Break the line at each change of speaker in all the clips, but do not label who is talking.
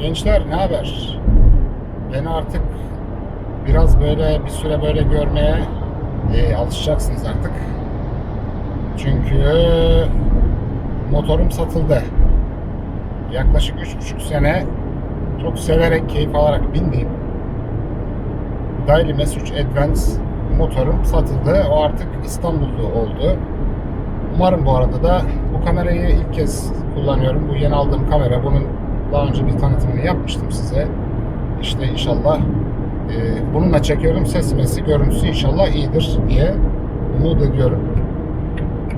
Gençler ne haber? Beni artık biraz böyle bir süre böyle görmeye e, alışacaksınız artık. Çünkü motorum satıldı. Yaklaşık üç buçuk sene çok severek, keyif alarak bindiğim Daily Message Advance motorum satıldı. O artık İstanbul'da oldu. Umarım bu arada da bu kamerayı ilk kez kullanıyorum. Bu yeni aldığım kamera. Bunun daha önce bir tanıtımını yapmıştım size. İşte inşallah e, bununla çekiyorum. Ses mesi, görüntüsü inşallah iyidir diye umut ediyorum.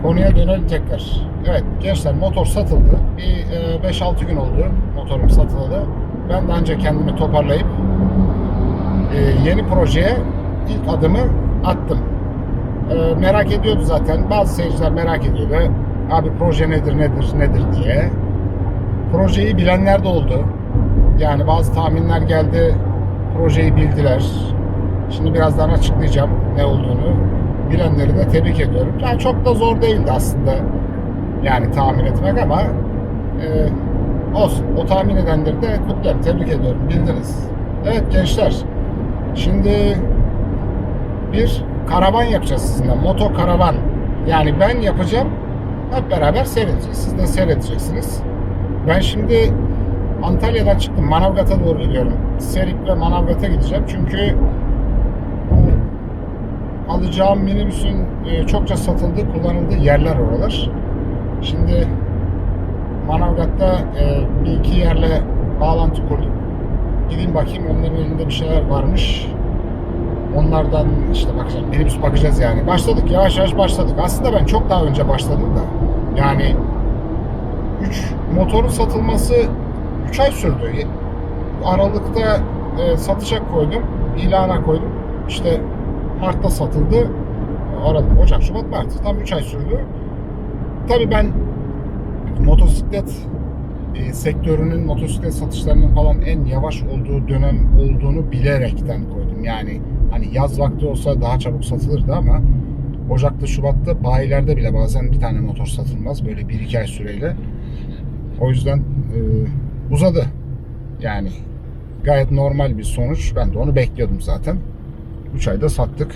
Konuya dönelim tekrar. Evet gençler motor satıldı. Bir e, 5-6 gün oldu motorum satıldı. Ben de ancak kendimi toparlayıp e, yeni projeye ilk adımı attım. E, merak ediyordu zaten. Bazı seyirciler merak ediyordu. Abi proje nedir, nedir, nedir diye. Projeyi bilenler de oldu. Yani bazı tahminler geldi. Projeyi bildiler. Şimdi birazdan açıklayacağım ne olduğunu. Bilenleri de tebrik ediyorum. Yani çok da zor değildi aslında. Yani tahmin etmek ama e, olsun. O tahmin edenleri de kutlarım. Tebrik ediyorum. Bildiniz. Evet gençler. Şimdi bir karavan yapacağız sizinle. Moto karavan. Yani ben yapacağım. Hep beraber seyredeceğiz. Siz de seyredeceksiniz. Ben şimdi Antalya'dan çıktım. Manavgat'a doğru gidiyorum. Serik ve Manavgat'a gideceğim. Çünkü alacağım minibüsün e, çokça satıldığı, kullanıldığı yerler oralar. Şimdi Manavgat'ta e, bir iki yerle bağlantı kurduk. Gideyim bakayım onların elinde bir şeyler varmış. Onlardan işte bakacağım. Minibüs bakacağız yani. Başladık yavaş yavaş başladık. Aslında ben çok daha önce başladım da. Yani 3 motorun satılması 3 ay sürdü. Aralıkta e, satışa koydum. ilana koydum. İşte Mart'ta satıldı. Aralık, Ocak, Şubat, Mart. Tam 3 ay sürdü. Tabii ben motosiklet e, sektörünün motosiklet satışlarının falan en yavaş olduğu dönem olduğunu bilerekten koydum. Yani hani yaz vakti olsa daha çabuk satılırdı ama Ocak'ta, Şubat'ta bayilerde bile bazen bir tane motor satılmaz. Böyle bir iki ay süreyle. O yüzden e, uzadı. Yani gayet normal bir sonuç. Ben de onu bekliyordum zaten. 3 ayda sattık.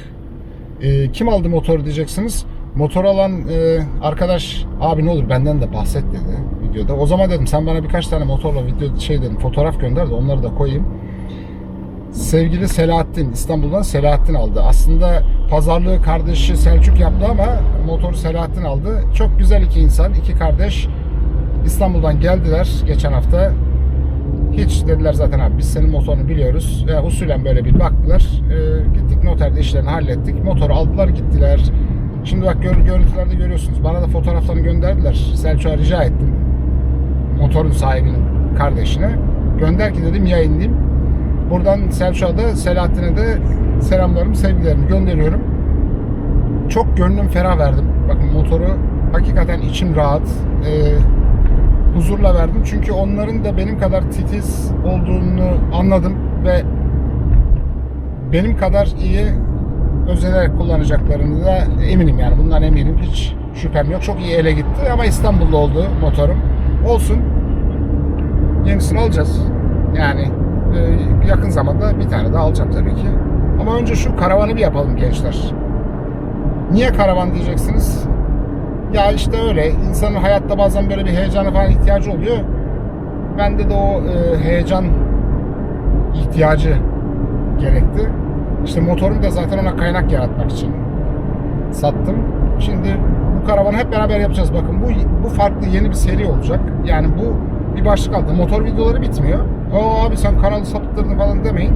E, kim aldı motoru diyeceksiniz. Motor alan e, arkadaş abi ne olur benden de bahset dedi videoda. O zaman dedim sen bana birkaç tane motorla video şey dedim fotoğraf gönder de onları da koyayım. Sevgili Selahattin İstanbul'dan Selahattin aldı. Aslında pazarlığı kardeşi Selçuk yaptı ama motoru Selahattin aldı. Çok güzel iki insan, iki kardeş. İstanbul'dan geldiler geçen hafta. Hiç dediler zaten abi biz senin motorunu biliyoruz. E, usulen böyle bir baktılar. E, gittik noterde işlerini hallettik. Motoru aldılar gittiler. Şimdi bak gör, görüntülerde görüyorsunuz. Bana da fotoğraflarını gönderdiler. Selçuk'a rica ettim. Motorun sahibinin kardeşine. Gönder ki dedim yayınlayayım. Buradan Selçuk'a da Selahattin'e de selamlarımı, sevgilerimi gönderiyorum. Çok gönlüm ferah verdim. Bakın motoru hakikaten içim rahat. Ee, huzurla verdim. Çünkü onların da benim kadar titiz olduğunu anladım ve benim kadar iyi özenerek kullanacaklarını da eminim yani bundan eminim hiç şüphem yok. Çok iyi ele gitti ama İstanbul'da oldu motorum. Olsun. Yenisini alacağız. Yani e, yakın zamanda bir tane daha alacağım tabii ki. Ama önce şu karavanı bir yapalım gençler. Niye karavan diyeceksiniz? Ya işte öyle. İnsanın hayatta bazen böyle bir heyecana falan ihtiyacı oluyor. Bende de o e, heyecan ihtiyacı gerekti. İşte motorum da zaten ona kaynak yaratmak için sattım. Şimdi bu karavanı hep beraber yapacağız. Bakın bu bu farklı yeni bir seri olacak. Yani bu bir başlık altında. Motor videoları bitmiyor. Aa abi sen kanalı sapıttırdın falan demeyin.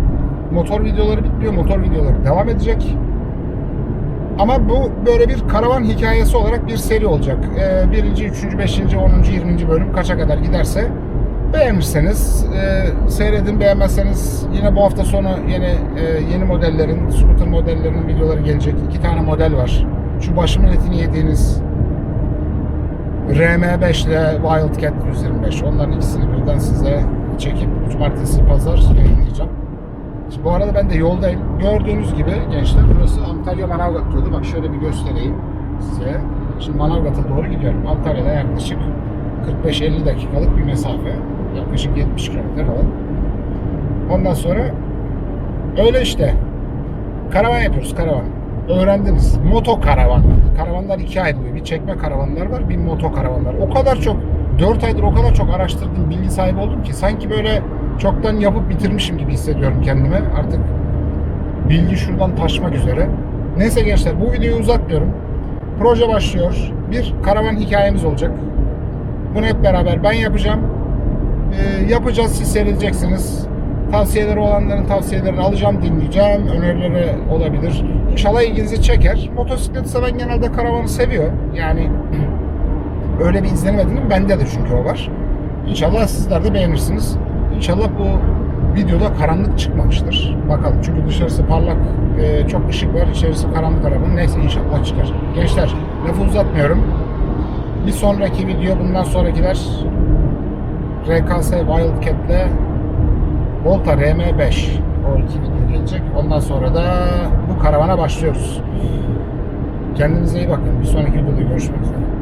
Motor videoları bitmiyor. Motor videoları devam edecek. Ama bu böyle bir karavan hikayesi olarak bir seri olacak. Ee, birinci, üçüncü, beşinci, onuncu, yirminci bölüm kaça kadar giderse beğenirseniz e, seyredin beğenmezseniz yine bu hafta sonu yeni e, yeni modellerin scooter modellerinin videoları gelecek. İki tane model var. Şu başımın etini yediğiniz RM5 ile Wildcat 125. Onların ikisini birden size çekip cumartesi pazar yayınlayacağım. Şimdi bu arada ben de yoldayım. Gördüğünüz gibi gençler burası Antalya Manavgat yolu. Bak şöyle bir göstereyim size. Şimdi Manavgat'a doğru gidiyorum. Antalya'da yaklaşık 45-50 dakikalık bir mesafe. Yaklaşık 70 kilometre falan. Ondan sonra öyle işte. Karavan yapıyoruz karavan. Öğrendiniz. Moto karavan. Karavanlar ikiye ayrılıyor. Bir çekme karavanlar var, bir moto karavanlar. O kadar çok 4 aydır o kadar çok araştırdım, bilgi sahibi oldum ki sanki böyle çoktan yapıp bitirmişim gibi hissediyorum kendime. Artık bilgi şuradan taşmak üzere. Neyse gençler bu videoyu uzatmıyorum. Proje başlıyor. Bir karavan hikayemiz olacak. Bunu hep beraber ben yapacağım. Ee, yapacağız siz seyredeceksiniz. Tavsiyeleri olanların tavsiyelerini alacağım, dinleyeceğim. Önerileri olabilir. İnşallah ilginizi çeker. Motosiklet seven genelde karavanı seviyor. Yani öyle bir izlenim edindim. Bende de çünkü o var. İnşallah sizler de beğenirsiniz. İnşallah bu videoda karanlık çıkmamıştır. Bakalım çünkü dışarısı parlak, e, çok ışık var. İçerisi karanlık arabanın. Neyse inşallah çıkar. Gençler lafı uzatmıyorum. Bir sonraki video bundan sonrakiler RKS Wildcat'le Volta RM5 o iki video gelecek. Ondan sonra da bu karavana başlıyoruz. Kendinize iyi bakın. Bir sonraki videoda görüşmek üzere.